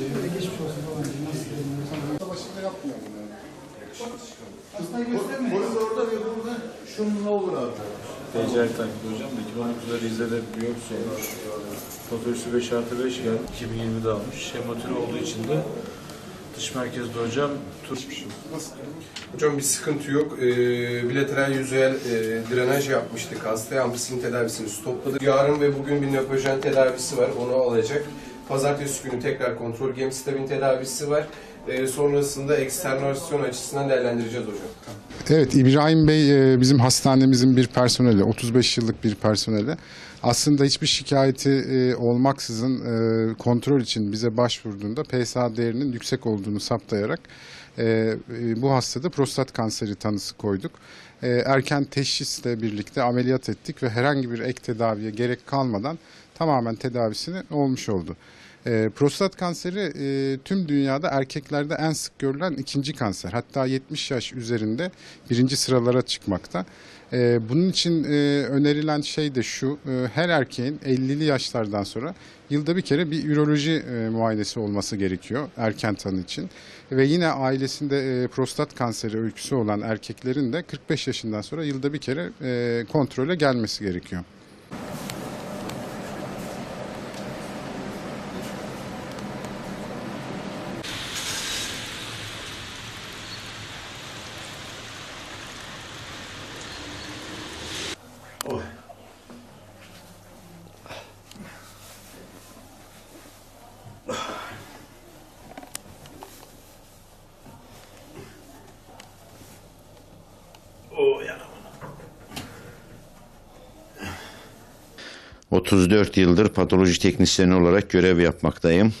Böyle geçmiş olsun falan. Nasıl görünüyor? Başında yapmıyor bunu. Hastayı göstermeyin. Polis orada ve burada şunun ne olur abi. Tecel takip hocam da 2019'da Rize'de biyopsi olmuş. Patolojisi 5 artı 5 geldi. 2020'de almış. Hematürü olduğu için de dış merkezde hocam tutmuş. Hocam bir sıkıntı yok. Ee, bilateral yüzeyel e, drenaj yapmıştık hastaya. Ampisin tedavisini stopladık. Yarın ve bugün bir nöprojen tedavisi var. Onu alacak. Pazartesi günü tekrar kontrol gemcitabin tedavisi var. Ee, sonrasında eksternasyon açısından değerlendireceğiz hocam. Evet İbrahim Bey e, bizim hastanemizin bir personeli 35 yıllık bir personeli. Aslında hiçbir şikayeti e, olmaksızın e, kontrol için bize başvurduğunda PSA değerinin yüksek olduğunu saptayarak e, e, bu hastada prostat kanseri tanısı koyduk. E, Erken teşhisle birlikte ameliyat ettik ve herhangi bir ek tedaviye gerek kalmadan tamamen tedavisini olmuş oldu. E, prostat kanseri e, tüm dünyada erkeklerde en sık görülen ikinci kanser. Hatta 70 yaş üzerinde birinci sıralara çıkmakta. E, bunun için e, önerilen şey de şu, e, her erkeğin 50'li yaşlardan sonra yılda bir kere bir üroloji e, muayenesi olması gerekiyor erken tanı için. Ve yine ailesinde e, prostat kanseri öyküsü olan erkeklerin de 45 yaşından sonra yılda bir kere e, kontrole gelmesi gerekiyor. Oh ya. 34 yıldır patoloji teknisyeni olarak görev yapmaktayım.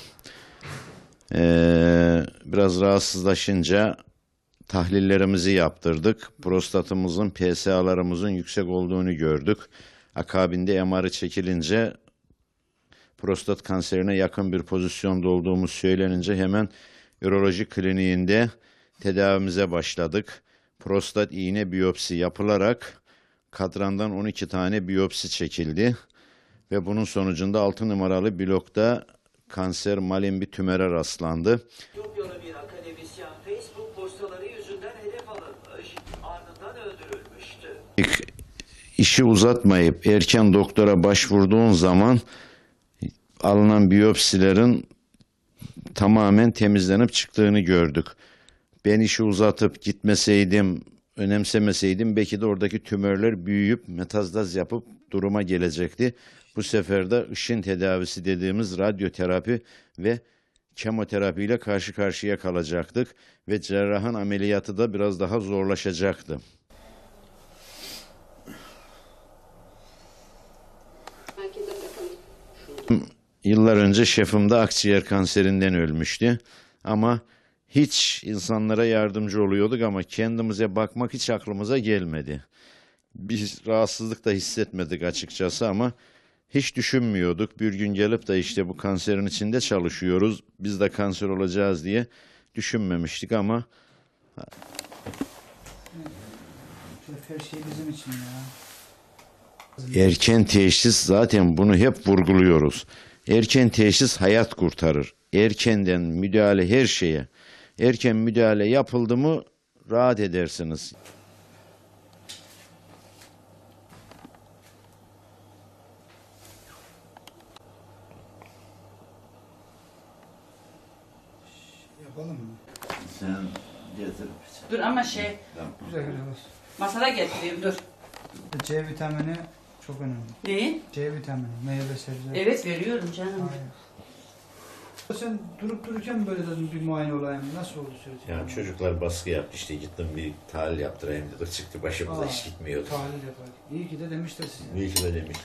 Ee, biraz rahatsızlaşınca tahlillerimizi yaptırdık. Prostatımızın, PSA'larımızın yüksek olduğunu gördük. Akabinde MR'ı çekilince prostat kanserine yakın bir pozisyonda olduğumuz söylenince hemen üroloji kliniğinde tedavimize başladık. Prostat iğne biyopsi yapılarak kadrandan 12 tane biyopsi çekildi ve bunun sonucunda 6 numaralı blokta kanser malin bir tümöre rastlandı. İşi uzatmayıp erken doktora başvurduğun zaman alınan biyopsilerin tamamen temizlenip çıktığını gördük. Ben işi uzatıp gitmeseydim, önemsemeseydim belki de oradaki tümörler büyüyüp metastaz yapıp duruma gelecekti. Bu sefer de ışın tedavisi dediğimiz radyoterapi ve kemoterapi ile karşı karşıya kalacaktık ve cerrahın ameliyatı da biraz daha zorlaşacaktı. Yıllar önce şefim de akciğer kanserinden ölmüştü. Ama hiç insanlara yardımcı oluyorduk ama kendimize bakmak hiç aklımıza gelmedi. Biz rahatsızlık da hissetmedik açıkçası ama hiç düşünmüyorduk. Bir gün gelip de işte bu kanserin içinde çalışıyoruz. Biz de kanser olacağız diye düşünmemiştik ama her şey bizim için ya. Erken teşhis zaten bunu hep vurguluyoruz. Erken teşhis hayat kurtarır. Erkenden müdahale her şeye. Erken müdahale yapıldı mı rahat edersiniz. Yapalım mı? Sen getir. Dur ama şey Güzel masada getireyim dur. C vitamini çok önemli. Neyi? C vitamini, meyve sebze. Evet veriyorum canım. Aynen. Sen durup dururken böyle dedim bir muayene olayım. Nasıl oldu süreç? Yani çocuklar baskı yaptı işte gittim bir tahlil yaptırayım dedik çıktı başımıza Aa, hiç gitmiyordu. Tahlil yapar. İyi ki de demişler size. İyi ki de demiş.